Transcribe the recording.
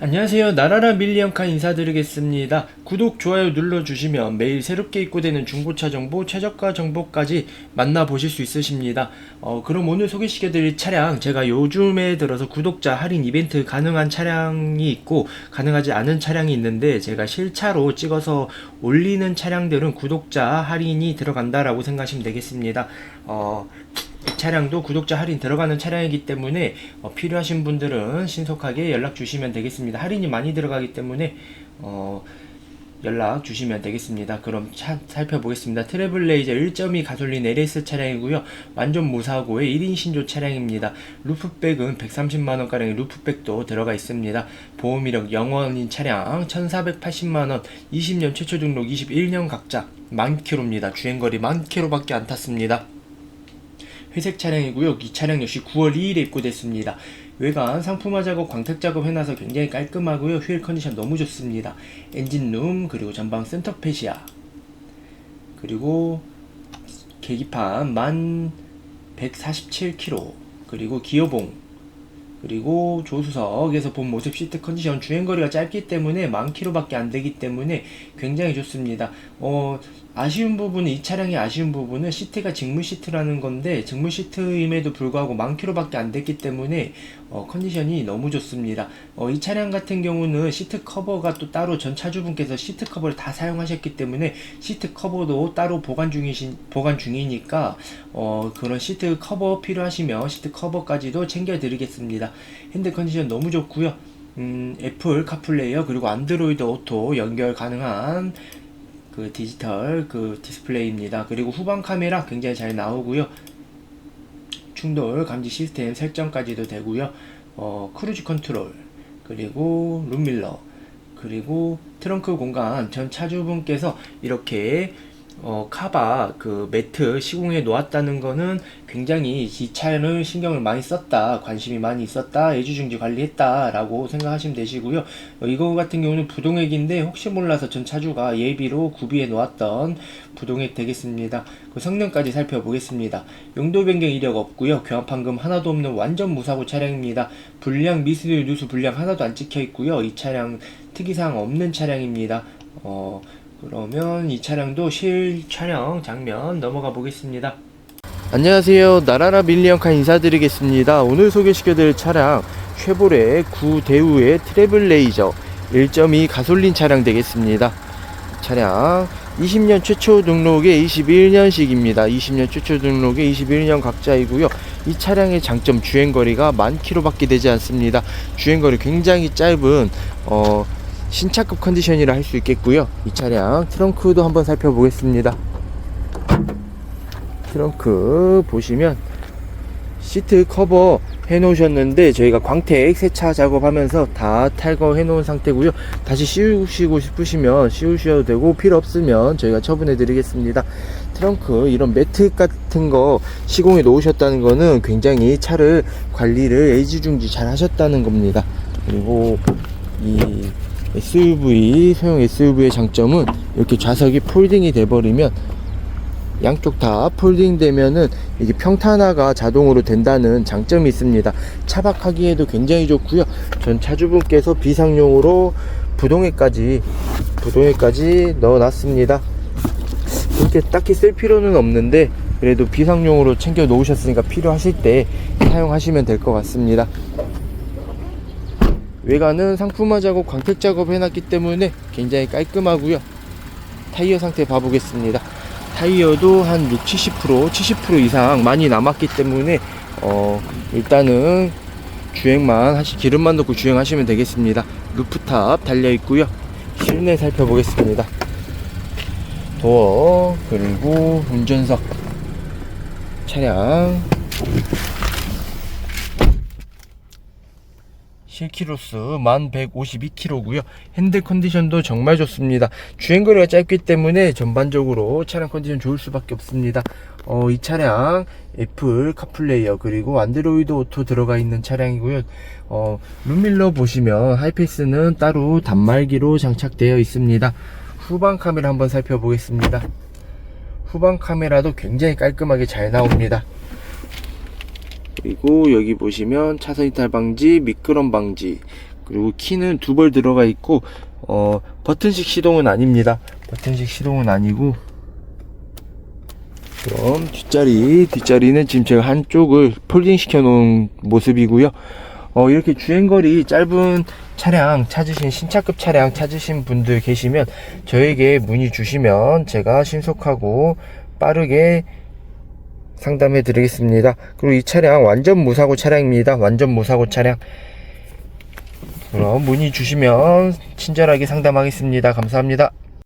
안녕하세요. 나라라 밀리언카 인사드리겠습니다. 구독, 좋아요 눌러주시면 매일 새롭게 입고되는 중고차 정보, 최저가 정보까지 만나보실 수 있으십니다. 어, 그럼 오늘 소개시켜드릴 차량, 제가 요즘에 들어서 구독자 할인 이벤트 가능한 차량이 있고, 가능하지 않은 차량이 있는데, 제가 실차로 찍어서 올리는 차량들은 구독자 할인이 들어간다라고 생각하시면 되겠습니다. 어, 이 차량도 구독자 할인 들어가는 차량이기 때문에 어, 필요하신 분들은 신속하게 연락 주시면 되겠습니다. 할인이 많이 들어가기 때문에 어, 연락 주시면 되겠습니다. 그럼 차 살펴보겠습니다. 트래블레이저 1.2 가솔린 LS 차량이고요. 완전 무사고의 1인 신조 차량입니다. 루프백은 130만원가량의 루프백도 들어가 있습니다. 보험 이력 영원인 차량 1480만원 20년 최초 등록 21년 각자 만 킬로입니다. 주행거리 만 킬로밖에 안 탔습니다. 회색 차량이고요. 이 차량 역시 9월 2일에 입고됐습니다. 외관 상품화 작업, 광택 작업 해놔서 굉장히 깔끔하고요. 휠 컨디션 너무 좋습니다. 엔진룸 그리고 전방 센터페시아 그리고 계기판 만 147km 그리고 기어봉 그리고 조수석에서 본 모습 시트 컨디션 주행거리가 짧기 때문에 만 킬로밖에 안 되기 때문에 굉장히 좋습니다. 어, 아쉬운 부분은 이 차량의 아쉬운 부분은 시트가 직물 시트라는 건데 직물 시트임에도 불구하고 만 킬로밖에 안 됐기 때문에 어, 컨디션이 너무 좋습니다. 어, 이 차량 같은 경우는 시트 커버가 또 따로 전 차주분께서 시트 커버를 다 사용하셨기 때문에 시트 커버도 따로 보관 중이신 보관 중이니까 어, 그런 시트 커버 필요하시면 시트 커버까지도 챙겨드리겠습니다. 핸드 컨디션 너무 좋고요. 음, 애플 카플레이어 그리고 안드로이드 오토 연결 가능한 그 디지털 그 디스플레이입니다. 그리고 후방 카메라 굉장히 잘 나오고요. 충돌 감지 시스템 설정까지도 되고요. 어, 크루즈 컨트롤 그리고 룸밀러 그리고 트렁크 공간 전 차주분께서 이렇게 어, 카바 그 매트 시공해 놓았다는 거는 굉장히 이 차를 신경을 많이 썼다 관심이 많이 있었다 애주중지 관리했다라고 생각하시면 되시고요. 어, 이거 같은 경우는 부동액인데 혹시 몰라서 전 차주가 예비로 구비해 놓았던 부동액 되겠습니다. 그 성능까지 살펴보겠습니다. 용도 변경 이력 없고요. 교환 판금 하나도 없는 완전 무사고 차량입니다. 불량 미스릴 누수 불량 하나도 안 찍혀 있고요. 이 차량 특이사항 없는 차량입니다. 어 그러면 이 차량도 실 촬영 장면 넘어가 보겠습니다. 안녕하세요. 나라라 밀리언카 인사드리겠습니다. 오늘 소개시켜드릴 차량 쉐보레 9대우의 트래블레이저 1.2 가솔린 차량 되겠습니다. 차량 20년 최초 등록의 21년식입니다. 20년 최초 등록의 21년 각자이고요. 이 차량의 장점 주행거리가 만 킬로밖에 되지 않습니다. 주행거리 굉장히 짧은 어, 신차급 컨디션이라 할 수 있겠고요. 이 차량 트렁크도 한번 살펴보겠습니다. 트렁크 보시면 시트 커버 해 놓으셨는데 저희가 광택 세차 작업하면서 다 탈거해 놓은 상태고요. 다시 씌우시고 싶으시면 씌우셔도 되고 필요 없으면 저희가 처분해 드리겠습니다. 트렁크 이런 매트 같은 거 시공해 놓으셨다는 거는 굉장히 차를 관리를 애지중지 잘 하셨다는 겁니다. 그리고 이 SUV 소형 SUV의 장점은 이렇게 좌석이 폴딩이 돼버리면 양쪽 다 폴딩 되면은 이게 평탄화가 자동으로 된다는 장점이 있습니다. 차박하기에도 굉장히 좋고요. 전 차주분께서 비상용으로 부동에까지 부동에까지 넣어놨습니다. 그렇게 딱히 쓸 필요는 없는데 그래도 비상용으로 챙겨 놓으셨으니까 필요하실 때 사용하시면 될 것 같습니다. 외관은 상품화 작업, 광택 작업 해놨기 때문에 굉장히 깔끔하고요. 타이어 상태 봐보겠습니다. 타이어도 한 6, 70%, 70% 이상 많이 남았기 때문에 어, 일단은 주행만 하시 기름만 넣고 주행하시면 되겠습니다. 루프탑 달려 있고요. 실내 살펴보겠습니다. 도어 그리고 운전석 차량 실키로스 1152km고요. 핸들 컨디션도 정말 좋습니다. 주행거리가 짧기 때문에 전반적으로 차량 컨디션 좋을 수밖에 없습니다. 어, 이 차량 애플 카플레이어 그리고 안드로이드 오토 들어가 있는 차량이고요. 어, 룸밀러 보시면 하이패스는 따로 단말기로 장착되어 있습니다. 후방 카메라 한번 살펴보겠습니다. 후방 카메라도 굉장히 깔끔하게 잘 나옵니다. 그리고 여기 보시면 차선 이탈 방지, 미끄럼 방지, 그리고 키는 두 벌 들어가 있고 어, 버튼식 시동은 아닙니다. 버튼식 시동은 아니고 그럼 뒷자리 뒷자리는 지금 제가 한쪽을 폴딩 시켜 놓은 모습이고요. 어, 이렇게 주행거리 짧은 차량 찾으신 신차급 차량 찾으신 분들 계시면 저에게 문의 주시면 제가 신속하고 빠르게 상담해 드리겠습니다. 그리고 이 차량 완전 무사고 차량입니다. 완전 무사고 차량. 그럼 문의 주시면 친절하게 상담하겠습니다. 감사합니다.